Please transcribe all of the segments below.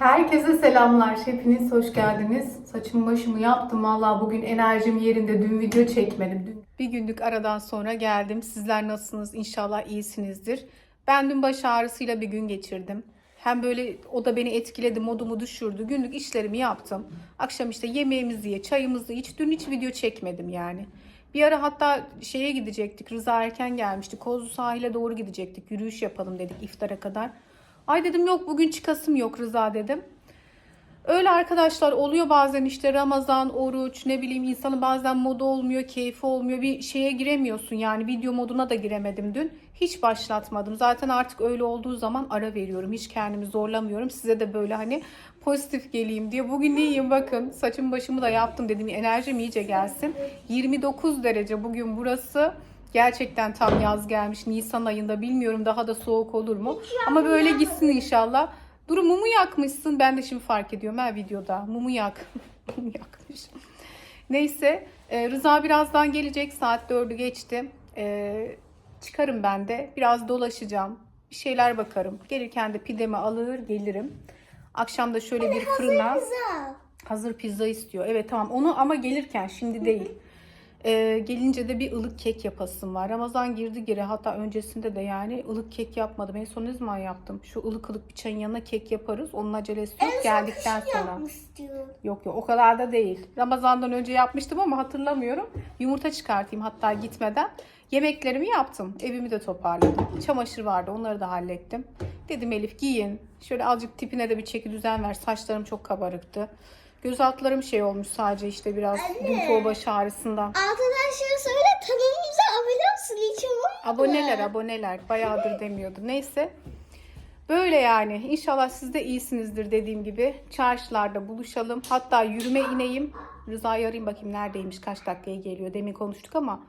Herkese selamlar. Hepiniz hoş geldiniz. Saçımı başımı yaptım. Valla bugün enerjim yerinde. Dün video çekmedim. Dün bir günlük aradan sonra geldim. Sizler nasılsınız? İnşallah iyisinizdir. Ben dün baş ağrısıyla bir gün geçirdim. Hem böyle o da beni etkiledi, modumu düşürdü. Günlük işlerimi yaptım. Akşam işte yemeğimizi ye, çayımızı iç. Dün hiç video çekmedim yani. Bir ara hatta şeye gidecektik. Rıza erken gelmişti. Kozlu sahile doğru gidecektik. Yürüyüş yapalım dedik iftara kadar. Ay dedim yok bugün çıkasım yok Rıza dedim. Öyle arkadaşlar oluyor bazen işte Ramazan, oruç ne bileyim insanın bazen modu olmuyor, keyfi olmuyor. Bir şeye giremiyorsun yani video moduna da giremedim dün. Hiç başlatmadım. Zaten artık öyle olduğu zaman ara veriyorum. Hiç kendimi zorlamıyorum. Size de böyle hani pozitif geleyim diye. Bugün iyiyim bakın. Saçımı başımı da yaptım dedim. Enerjim iyice gelsin. 29 derece bugün burası. Gerçekten tam yaz gelmiş. Nisan ayında bilmiyorum daha da soğuk olur mu. Ama böyle gitsin inşallah. Duru mumu yakmışsın. Ben de şimdi fark ediyorum her videoda. Mumu yak. mumu yakmış. Neyse. e, Rıza birazdan gelecek. Saat 4'ü geçti. E, çıkarım ben de. Biraz dolaşacağım. Bir şeyler bakarım. Gelirken de pidemi alır gelirim. Akşam da şöyle bir fırına hazır pizza istiyor. Evet tamam onu ama gelirken şimdi değil. Ee, gelince de bir ılık kek yapasım var. Ramazan girdi geri hatta öncesinde de yani ılık kek yapmadım. En son ne zaman yaptım? Şu ılık ılık bir çayın yanına kek yaparız. Onun acelesi yok geldikten sonra. Yok yok o kadar da değil. Ramazandan önce yapmıştım ama hatırlamıyorum. Yumurta çıkartayım hatta gitmeden. Yemeklerimi yaptım. Evimi de toparladım. Çamaşır vardı onları da hallettim. Dedim Elif giyin. Şöyle azıcık tipine de bir çeki düzen ver. Saçlarım çok kabarıktı. Göz altlarım şey olmuş sadece işte biraz o baş ağrısından. Arkadaşlara söyle kanalımıza abone olsun hiç mu? Aboneler aboneler bayağıdır demiyordu. Neyse. Böyle yani. İnşallah siz de iyisinizdir dediğim gibi. Çarşılarda buluşalım. Hatta yürüme ineyim. Rıza'yı arayayım bakayım neredeymiş, kaç dakikaya geliyor. Demin konuştuk ama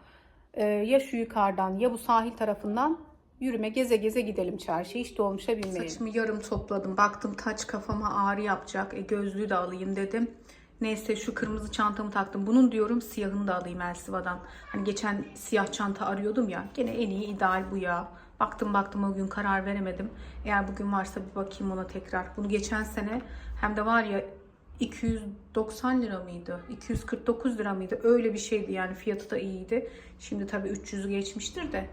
e, ya şu yukarıdan ya bu sahil tarafından yürüme geze geze gidelim çarşıya. Hiç dolmuşa binmeyelim. Saçımı yarım topladım. Baktım taç kafama ağrı yapacak. E, gözlüğü de alayım dedim. Neyse şu kırmızı çantamı taktım. Bunun diyorum siyahını da alayım Elsiva'dan. Hani geçen siyah çanta arıyordum ya. Gene en iyi ideal bu ya. Baktım baktım o gün karar veremedim. Eğer bugün varsa bir bakayım ona tekrar. Bunu geçen sene hem de var ya 290 lira mıydı? 249 lira mıydı? Öyle bir şeydi yani fiyatı da iyiydi. Şimdi tabii 300'ü geçmiştir de.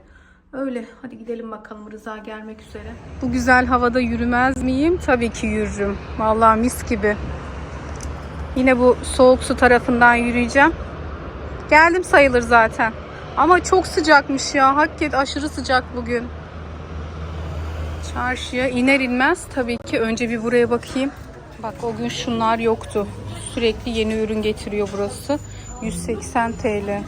Öyle hadi gidelim bakalım Rıza gelmek üzere. Bu güzel havada yürümez miyim? Tabii ki yürürüm. Vallahi mis gibi. Yine bu soğuk su tarafından yürüyeceğim. Geldim sayılır zaten. Ama çok sıcakmış ya. Hakikaten aşırı sıcak bugün. Çarşıya iner inmez tabii ki önce bir buraya bakayım. Bak o gün şunlar yoktu. Sürekli yeni ürün getiriyor burası. 180 TL.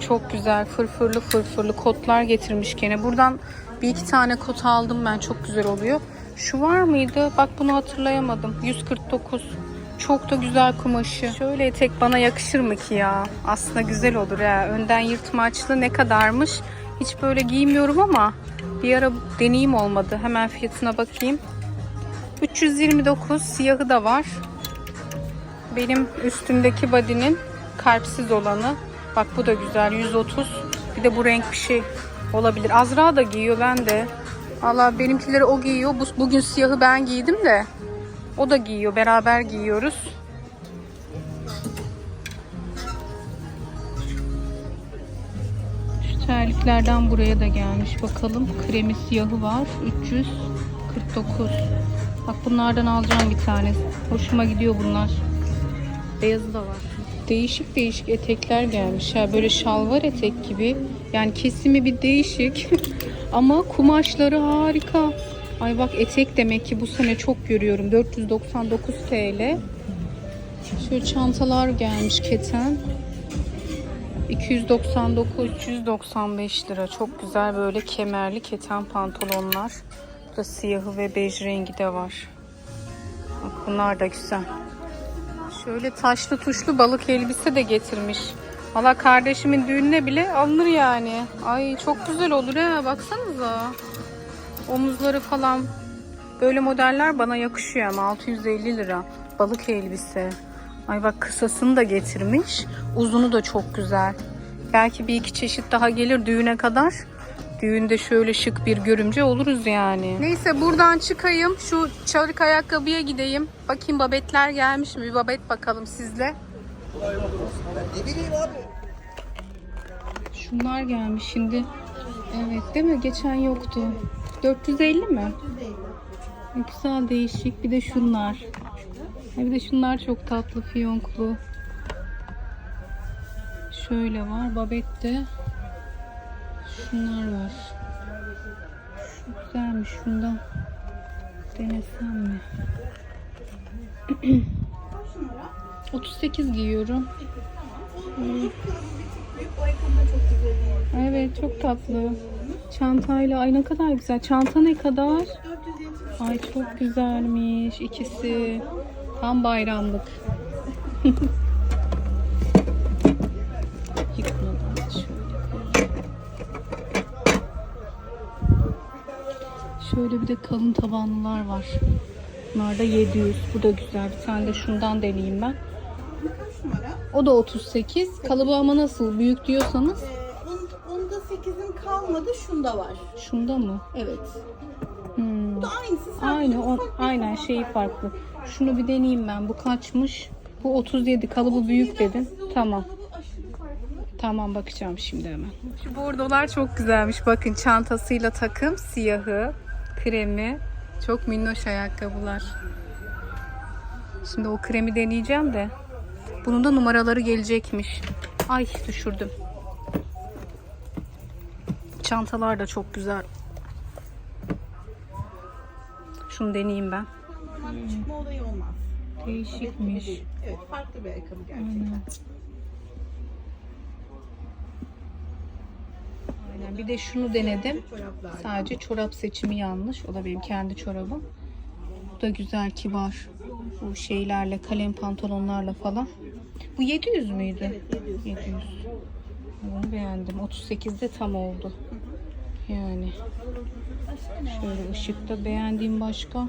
Çok güzel fırfırlı fırfırlı kotlar getirmiş gene. Buradan bir iki tane kot aldım ben. Çok güzel oluyor. Şu var mıydı? Bak bunu hatırlayamadım. 149. Çok da güzel kumaşı. Şöyle etek bana yakışır mı ki ya? Aslında güzel olur ha. Önden yırtmaçlı ne kadarmış? Hiç böyle giymiyorum ama bir ara deneyim olmadı. Hemen fiyatına bakayım. 329 siyahı da var. Benim üstümdeki body'nin kalpsiz olanı. Bak bu da güzel 130. Bir de bu renk bir şey olabilir. Azra da giyiyor ben de. Valla benimkileri o giyiyor. Bu, bugün siyahı ben giydim de. O da giyiyor. Beraber giyiyoruz. Şu terliklerden buraya da gelmiş. Bakalım. Kremi siyahı var. 349. Bak bunlardan alacağım bir tane. Hoşuma gidiyor bunlar. Beyazı da var. Değişik değişik etekler gelmiş. Ha, böyle şalvar etek gibi. Yani kesimi bir değişik. Ama kumaşları harika. Ay bak etek demek ki bu sene çok görüyorum. 499 TL. Şöyle çantalar gelmiş keten. 299 395 lira. Çok güzel böyle kemerli keten pantolonlar. Bu da siyahı ve bej rengi de var. Bak bunlar da güzel. Şöyle taşlı tuşlu balık elbise de getirmiş. Valla kardeşimin düğününe bile alınır yani. Ay çok güzel olur ha baksanıza. Omuzları falan. Böyle modeller bana yakışıyor ama 650 lira. Balık elbise. Ay bak kısasını da getirmiş. Uzunu da çok güzel. Belki bir iki çeşit daha gelir düğüne kadar. Düğünde şöyle şık bir görümce oluruz yani. Neyse buradan çıkayım. Şu çarık ayakkabıya gideyim. Bakayım babetler gelmiş mi? Bir babet bakalım sizle. Ne bileyim abi. Şunlar gelmiş şimdi. Evet değil mi? Geçen yoktu. 450 mi? Ne güzel değişik. Bir de şunlar. Bir de şunlar çok tatlı fiyonklu. Şöyle var. Babette. Şunlar var. Şu güzelmiş. Şundan denesem mi? 38 giyiyorum. Evet çok tatlı. Çantayla ay ne kadar güzel. Çanta ne kadar? Ay çok güzelmiş ikisi. Tam bayramlık. Şöyle bir de kalın tabanlılar var. Bunlar da 700. Bu da güzel. Bir tane de şundan deneyeyim ben. O da 38. Kalıbı ama nasıl? Büyük diyorsanız Bun- Bunda 8'in kalmadı, şunda var. şunda mı? Evet. Hmm. Bu da aynısı. Aynı o, ufak bir aynen şeyi farklı. Şunu bir deneyeyim ben. Bu kaçmış? Bu 37. Kalıbı büyük dedin. Tamam. Tamam bakacağım şimdi hemen. Şu bordolar çok güzelmiş. Bakın çantasıyla takım siyahı, kremi. Çok minnoş ayakkabılar. Şimdi o kremi deneyeceğim de. Bunun da numaraları gelecekmiş. Ay düşürdüm. Çantalar da çok güzel. Şunu deneyeyim ben. Çıkma olayı olmaz. Değişikmiş. Evet, farklı bir ayakkabı gerçekten. Aynen. Bir de şunu denedim. Sadece çorap seçimi yanlış. O da benim kendi çorabım. Bu da güzel, kibar. Bu şeylerle, kalem pantolonlarla falan. Bu 700 müydü? Evet, 700. 700. Bunu beğendim. 38'de tam oldu. Yani. Şöyle ışıkta beğendiğim başka.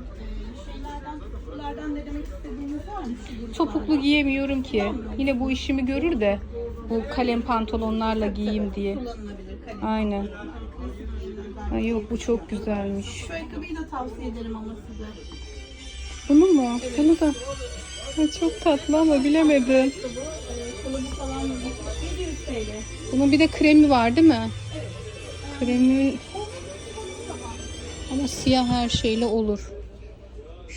İstediğiniz var mı? Topuklu giyemiyorum ki. Yine bu işimi görür de bu kalem pantolonlarla giyeyim diye. kullanılabilir. Kalem. Aynen. Ay yok bu çok güzelmiş. Şu ayakkabıyı da tavsiye ederim ama size. Bunu mu? Bunu da. Ay, çok tatlı ama bilemedim. Kalıbı falan 700 TL. Bunun bir de kremi var değil mi? Kremi ama siyah her şeyle olur.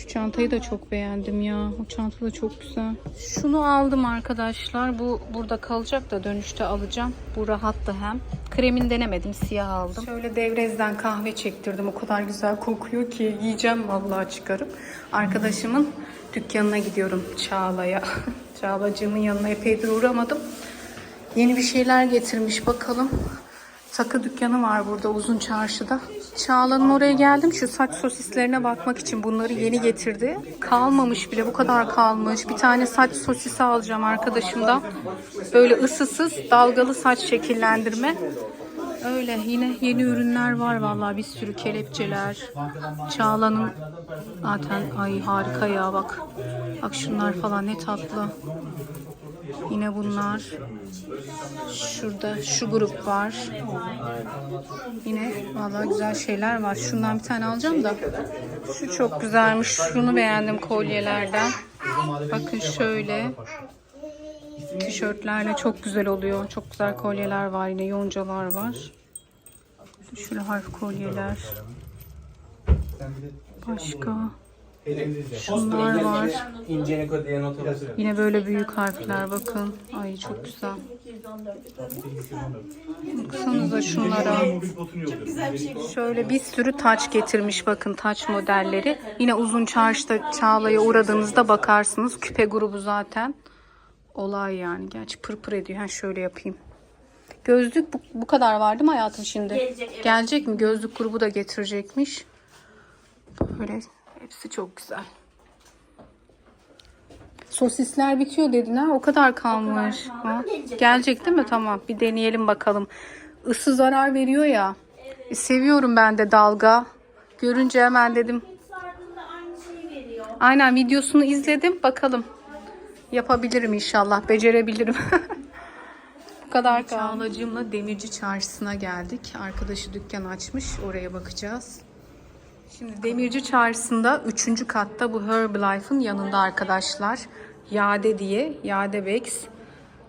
Şu çantayı da çok beğendim ya. O çanta da çok güzel. Şunu aldım arkadaşlar. Bu burada kalacak da dönüşte alacağım. Bu rahattı hem. Kremini denemedim. Siyah aldım. Şöyle devrezden kahve çektirdim. O kadar güzel kokuyor ki yiyeceğim vallahi çıkarıp. Arkadaşımın dükkanına gidiyorum Çağla'ya. Çağlacığımın yanına epeydir uğramadım. Yeni bir şeyler getirmiş bakalım. Takı dükkanı var burada uzun çarşıda. Çağla'nın oraya geldim şu saç sosislerine bakmak için bunları yeni getirdi. Kalmamış bile bu kadar kalmış. Bir tane saç sosisi alacağım arkadaşımdan. Böyle ısısız dalgalı saç şekillendirme. Öyle yine yeni ürünler var vallahi bir sürü kelepçeler. Çağla'nın zaten ay harika ya bak. Bak şunlar falan ne tatlı. Yine bunlar. Şurada şu grup var. Yine vallahi güzel şeyler var. Şundan bir tane alacağım da. Şu çok güzelmiş. Şunu beğendim kolyelerden. Bakın şöyle. Tişörtlerle çok güzel oluyor. Çok güzel kolyeler var. Yine yoncalar var. Şöyle harf kolyeler. Başka. Şunlar var. Diye not. Yine böyle büyük harfler bakın. Ay çok güzel. Baksanıza şunlara. Şöyle bir sürü taç getirmiş bakın taç modelleri. Yine uzun çarşıda Çağla'ya uğradığınızda bakarsınız. Küpe grubu zaten. Olay yani. Gerçi pırpır ediyor. Ha şöyle yapayım. Gözlük bu, bu kadar var değil mi hayatım şimdi? Gelecek, mi? Gözlük grubu da getirecekmiş. Böyle hepsi çok güzel. Sosisler bitiyor dedin ha. O kadar kalmış. Ha? Gelecek değil mi? Tamam. Bir deneyelim bakalım. Isı zarar veriyor ya. E, seviyorum ben de dalga. Görünce hemen dedim. Aynen videosunu izledim. Bakalım. Yapabilirim inşallah. Becerebilirim. kadar Çağlacığımla Demirci Çarşısı'na geldik. Arkadaşı dükkan açmış. Oraya bakacağız. Şimdi Demirci Çarşısı'nda 3. katta bu Herbalife'ın yanında arkadaşlar. Yade diye, Yade Bex.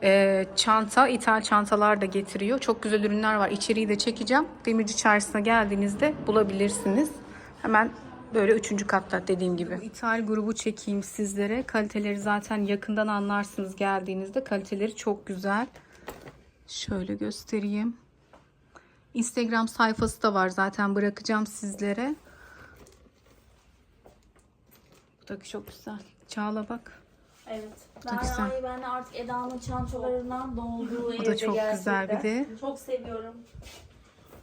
Ee, çanta, ithal çantalar da getiriyor. Çok güzel ürünler var. İçeriği de çekeceğim. Demirci Çarşısı'na geldiğinizde bulabilirsiniz. Hemen böyle 3. katta dediğim gibi. İthal grubu çekeyim sizlere. Kaliteleri zaten yakından anlarsınız geldiğinizde. Kaliteleri çok güzel. Şöyle göstereyim. Instagram sayfası da var zaten bırakacağım sizlere. Bu da çok güzel. Çağla bak. Evet. da Ben, güzel. ay, ben artık Eda'nın çantalarından dolduğu Bu evde da çok güzel bir de. Çok seviyorum.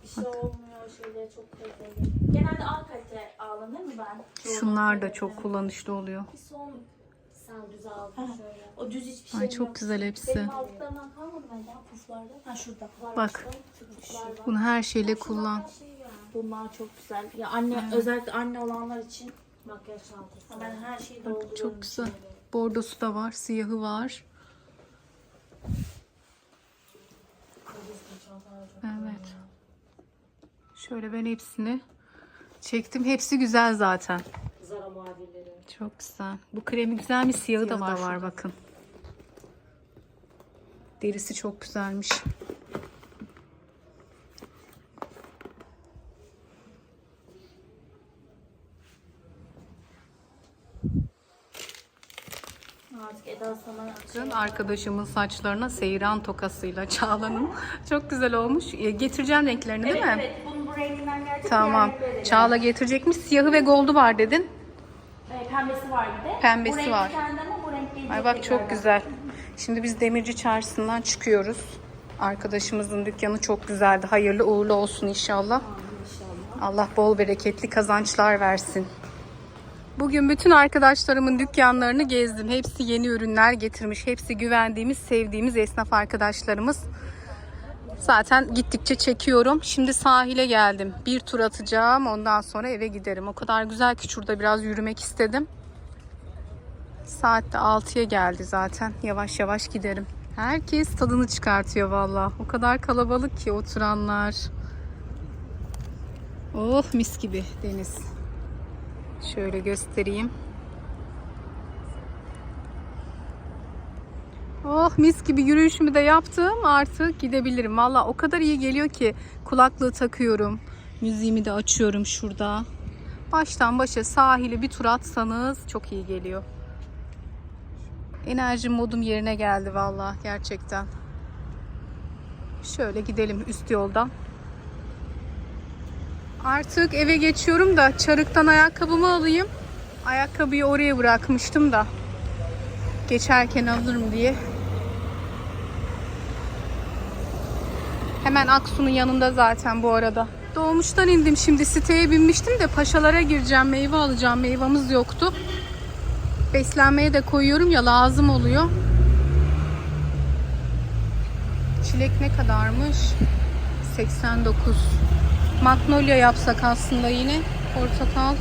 Bir şey olmuyor şeyleri çok kaliteli. Genelde A kalite aldım değil mi ben? Şunlar da çok kullanışlı oluyor. Bir son sen düz aldın şöyle. O düz hiçbir şey Ay çok yok. güzel hepsi. Benim aldıklarımdan kalmadı mı Eda? Puflarda. Ha şurada. Var Bak. var. Bunu her şeyle kullan. Her şey yani. Bunlar çok güzel. Ya anne özellikle anne olanlar için makyaj çantası. Ben her şeyi dolduruyorum. Çok güzel. içine. Bordosu da var, siyahı var. Evet. Şöyle ben hepsini çektim. Hepsi güzel zaten. Çok güzel. Bu kremi güzelmiş. Siyahı da var, var bakın. Derisi çok güzelmiş. Artık Eda sana arkadaşımın saçlarına seyran tokasıyla Çağla'nın çok güzel olmuş. E, Getireceğim renklerini değil mi? Evet, bunun bu renginden gerçekten Tamam. Çağla getirecekmiş. Siyahı ve goldu var dedin. Evet, pembesi var bir de. Pembesi bu var. kendi ama bu renk. Ay bak çok güzel. Şimdi biz Demirci Çarşısı'ndan çıkıyoruz. Arkadaşımızın dükkanı çok güzeldi. Hayırlı uğurlu olsun inşallah. Allah bol bereketli kazançlar versin. Bugün bütün arkadaşlarımın dükkanlarını gezdim. Hepsi yeni ürünler getirmiş. Hepsi güvendiğimiz, sevdiğimiz esnaf arkadaşlarımız. Zaten gittikçe çekiyorum. Şimdi sahile geldim. Bir tur atacağım. Ondan sonra eve giderim. O kadar güzel ki şurada biraz yürümek istedim. Saat de 6'ya geldi zaten. Yavaş yavaş giderim. Herkes tadını çıkartıyor valla. O kadar kalabalık ki oturanlar. Oh mis gibi deniz. Şöyle göstereyim. Oh mis gibi yürüyüşümü de yaptım. Artık gidebilirim. Valla o kadar iyi geliyor ki kulaklığı takıyorum. Müziğimi de açıyorum şurada. Baştan başa sahili bir tur atsanız çok iyi geliyor. Enerji modum yerine geldi valla gerçekten. Şöyle gidelim üst yoldan. Artık eve geçiyorum da çarıktan ayakkabımı alayım. Ayakkabıyı oraya bırakmıştım da. Geçerken alırım diye. Hemen Aksu'nun yanında zaten bu arada. Doğmuştan indim şimdi siteye binmiştim de paşalara gireceğim meyve alacağım meyvamız yoktu. Beslenmeye de koyuyorum ya lazım oluyor. Çilek ne kadarmış? 89. Magnolia yapsak aslında yine. Portakal.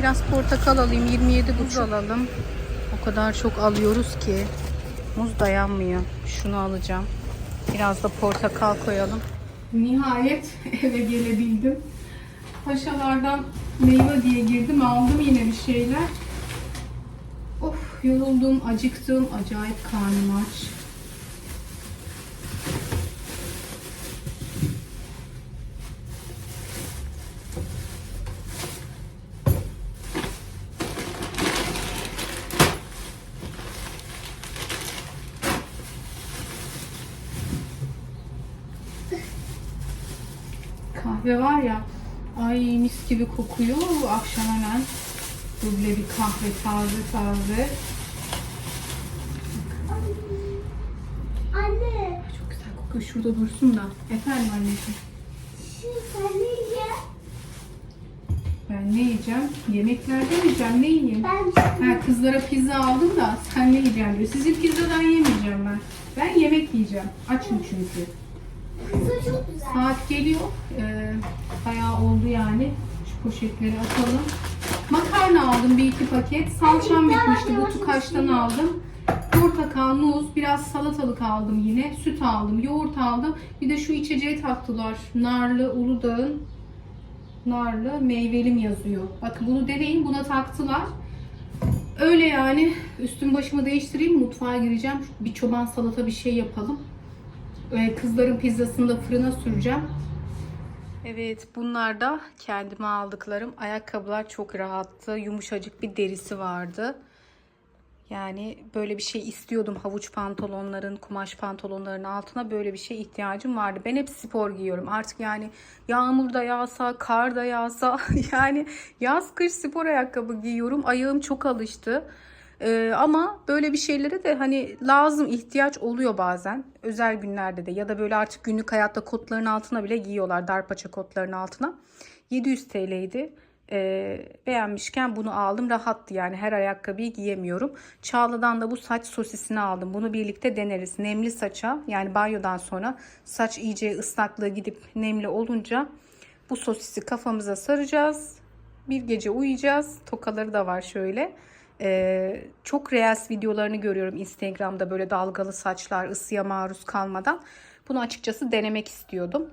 Biraz portakal alayım. 27 buz alalım. O kadar çok alıyoruz ki. Muz dayanmıyor. Şunu alacağım. Biraz da portakal koyalım. Nihayet eve gelebildim. Paşalardan meyve diye girdim. Aldım yine bir şeyler. Of yoruldum, acıktım. Acayip karnım aç. Kahve var ya, ay mis gibi kokuyor. Akşam hemen duble bir kahve taze taze. Anne, Çok güzel kokuyor. Şurada dursun da. Efendim anneciğim. Ben ne yiyeceğim? Yemeklerde yiyeceğim. Ne yiyeyim? Ben Ha, kızlara pizza aldım da sen ne yiyeceksin diyor. Sizin pizzadan yemeyeceğim ben. Ben yemek yiyeceğim. Açım çünkü. kızı çok güzel. Saat geliyor. Ee, bayağı oldu yani. Şu poşetleri atalım. Makarna aldım bir iki paket. Salçam bitmişti. Bu tukaştan aldım. portakal, muz, biraz salatalık aldım yine. Süt aldım, yoğurt aldım. Bir de şu içeceği taktılar. Narlı Uludağ'ın narlı meyvelim yazıyor. Bakın bunu deneyin. Buna taktılar. Öyle yani. Üstüm başımı değiştireyim. Mutfağa gireceğim. Bir çoban salata bir şey yapalım. Ee, Kızların pizzasını da fırına süreceğim. Evet bunlar da kendime aldıklarım. Ayakkabılar çok rahattı. Yumuşacık bir derisi vardı. Yani böyle bir şey istiyordum. Havuç pantolonların, kumaş pantolonların altına böyle bir şey ihtiyacım vardı. Ben hep spor giyiyorum. Artık yani yağmur da yağsa, kar da yağsa yani yaz kış spor ayakkabı giyiyorum. Ayağım çok alıştı. Ee, ama böyle bir şeylere de hani lazım ihtiyaç oluyor bazen. Özel günlerde de ya da böyle artık günlük hayatta kotların altına bile giyiyorlar. Dar paça kotların altına. 700 TL'ydi. Ee, beğenmişken bunu aldım. Rahattı yani her ayakkabıyı giyemiyorum. Çağla'dan da bu saç sosisini aldım. Bunu birlikte deneriz. Nemli saça yani banyodan sonra saç iyice ıslaklığı gidip nemli olunca bu sosisi kafamıza saracağız. Bir gece uyuyacağız. Tokaları da var şöyle. Ee, çok reels videolarını görüyorum Instagram'da böyle dalgalı saçlar ısıya maruz kalmadan. Bunu açıkçası denemek istiyordum.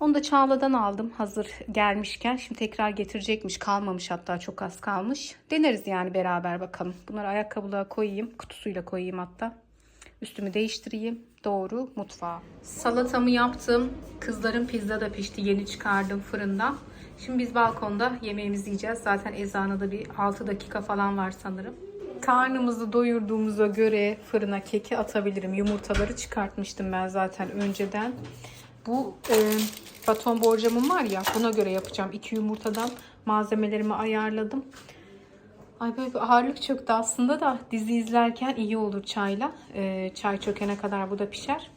Onu da Çağla'dan aldım hazır gelmişken. Şimdi tekrar getirecekmiş. Kalmamış hatta çok az kalmış. Deneriz yani beraber bakalım. Bunları ayakkabılığa koyayım. Kutusuyla koyayım hatta. Üstümü değiştireyim. Doğru mutfağa. Salatamı yaptım. Kızların pizza da pişti. Yeni çıkardım fırından. Şimdi biz balkonda yemeğimizi yiyeceğiz. Zaten ezana da bir 6 dakika falan var sanırım. Karnımızı doyurduğumuza göre fırına keki atabilirim. Yumurtaları çıkartmıştım ben zaten önceden. Bu e, baton borcamım var ya buna göre yapacağım. İki yumurtadan malzemelerimi ayarladım. Ay böyle bir ağırlık çöktü aslında da dizi izlerken iyi olur çayla. E, çay çökene kadar bu da pişer.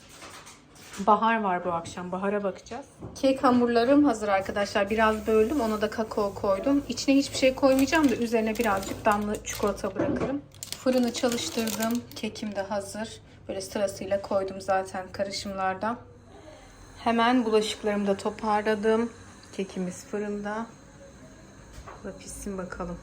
Bahar var bu akşam. Bahara bakacağız. Kek hamurlarım hazır arkadaşlar. Biraz böldüm. Ona da kakao koydum. İçine hiçbir şey koymayacağım da üzerine birazcık damla çikolata bırakırım. Fırını çalıştırdım. Kekim de hazır. Böyle sırasıyla koydum zaten karışımlardan. Hemen bulaşıklarımı da toparladım. Kekimiz fırında. Da pişsin bakalım.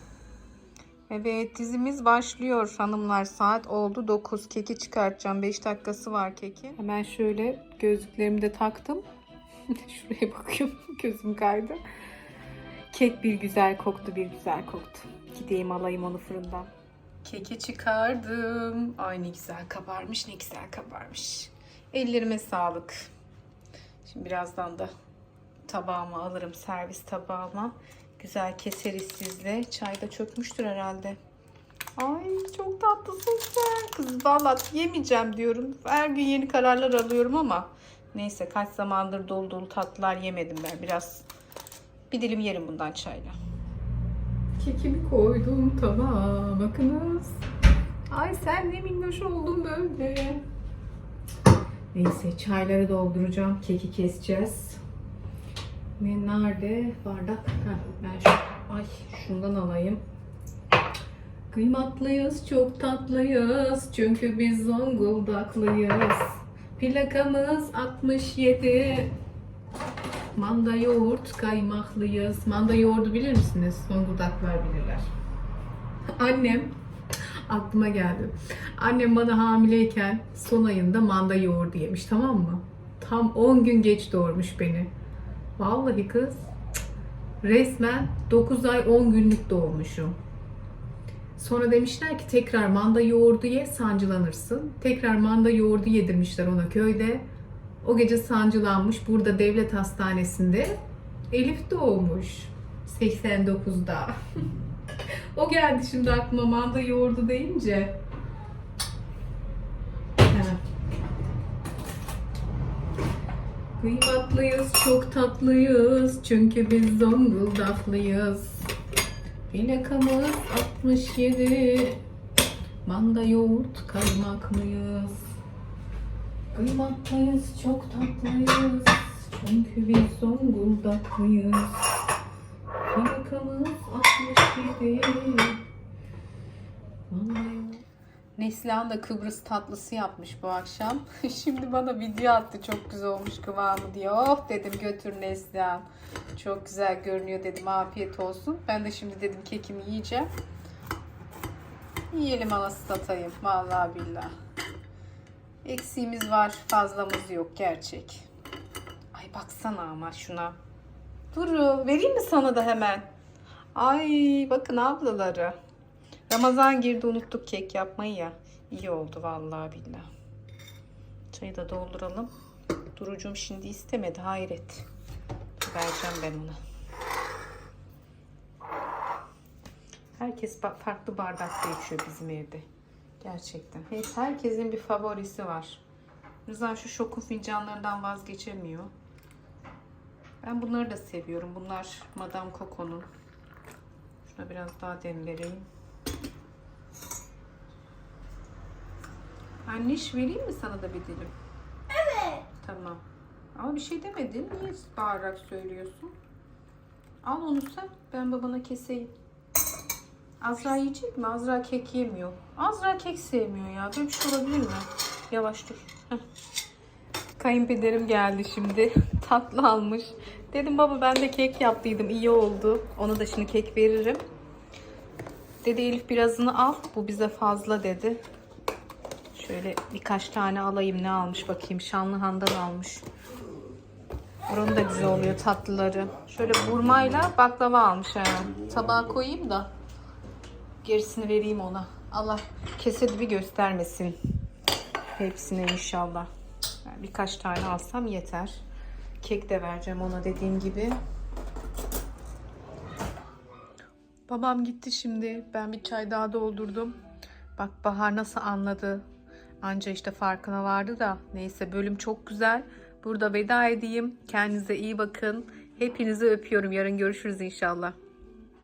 Evet dizimiz başlıyor hanımlar. Saat oldu 9. Keki çıkartacağım. 5 dakikası var keki. Hemen şöyle gözlüklerimi de taktım. Şuraya bakıyorum. Gözüm kaydı. Kek bir güzel koktu, bir güzel koktu. Gideyim alayım onu fırından. Keki çıkardım. Ay ne güzel kabarmış, ne güzel kabarmış. Ellerime sağlık. Şimdi birazdan da tabağıma alırım, servis tabağıma. Güzel keseriz sizle. Çay da çökmüştür herhalde. Ay çok tatlısın sen. Kız vallahi yemeyeceğim diyorum. Her gün yeni kararlar alıyorum ama neyse kaç zamandır dolu dolu tatlılar yemedim ben. Biraz bir dilim yerim bundan çayla. Kekimi koydum tabağa. Bakınız. Ay sen ne minnoş oldun böyle. Neyse çayları dolduracağım. Keki keseceğiz. Ve nerede bardak? Heh, ben şu, ay şundan alayım. Kıymatlıyız, çok tatlıyız. Çünkü biz Zonguldaklıyız. Plakamız 67. Manda yoğurt kaymaklıyız. Manda yoğurdu bilir misiniz? Zonguldaklar bilirler. Annem aklıma geldi. Annem bana hamileyken son ayında manda yoğurdu yemiş tamam mı? Tam 10 gün geç doğurmuş beni. Vallahi kız resmen 9 ay 10 günlük doğurmuşum. Sonra demişler ki tekrar manda yoğurdu ye sancılanırsın. Tekrar manda yoğurdu yedirmişler ona köyde. O gece sancılanmış burada devlet hastanesinde. Elif doğmuş 89'da. o geldi şimdi aklıma manda yoğurdu deyince. Hemen. Kıymatlıyız, çok tatlıyız. Çünkü biz Zonguldaklıyız. Plakamız 67. Manda yoğurt kaymaklıyız. Kıymatlıyız, çok tatlıyız. Çünkü biz Zonguldaklıyız. Plakamız 67. Manda yoğurt. Neslihan da Kıbrıs tatlısı yapmış bu akşam. Şimdi bana video attı çok güzel olmuş kıvamı diye. Oh dedim götür Neslihan. Çok güzel görünüyor dedim afiyet olsun. Ben de şimdi dedim kekimi yiyeceğim. Yiyelim anası satayım. Vallahi billah. Eksiğimiz var, fazlamız yok gerçek. Ay baksana ama şuna. Duru, vereyim mi sana da hemen? Ay bakın ablaları. Ramazan girdi unuttuk kek yapmayı ya. İyi oldu vallahi billah. Çayı da dolduralım. Durucum şimdi istemedi hayret. Vereceğim ben ona. Herkes farklı bardakta içiyor bizim evde. Gerçekten. Hep herkesin bir favorisi var. Rıza şu şokun fincanlarından vazgeçemiyor. Ben bunları da seviyorum. Bunlar Madame Coco'nun. Şuna biraz daha dem vereyim. Anneş vereyim mi sana da bir dilim? Evet. Tamam. Ama bir şey demedin. Niye bağırarak söylüyorsun? Al onu sen. Ben babana keseyim. Azra yiyecek mi? Azra kek yemiyor. Azra kek sevmiyor ya. Böyle bir şey olabilir mi? Yavaş dur. Heh. Kayınpederim geldi şimdi. Tatlı almış. Dedim baba ben de kek yaptıydım. iyi oldu. Onu da şimdi kek veririm. Dedi Elif birazını al. Bu bize fazla dedi. Şöyle birkaç tane alayım. Ne almış bakayım. Şanlıhan'dan almış. Oranın da güzel oluyor tatlıları. Şöyle burmayla baklava almış ha. Tabağa koyayım da gerisini vereyim ona. Allah kesedi göstermesin. Hepsine inşallah. Yani birkaç tane alsam yeter. Kek de vereceğim ona dediğim gibi. Babam gitti şimdi. Ben bir çay daha doldurdum. Bak Bahar nasıl anladı. Anca işte farkına vardı da. Neyse bölüm çok güzel. Burada veda edeyim. Kendinize iyi bakın. Hepinizi öpüyorum. Yarın görüşürüz inşallah.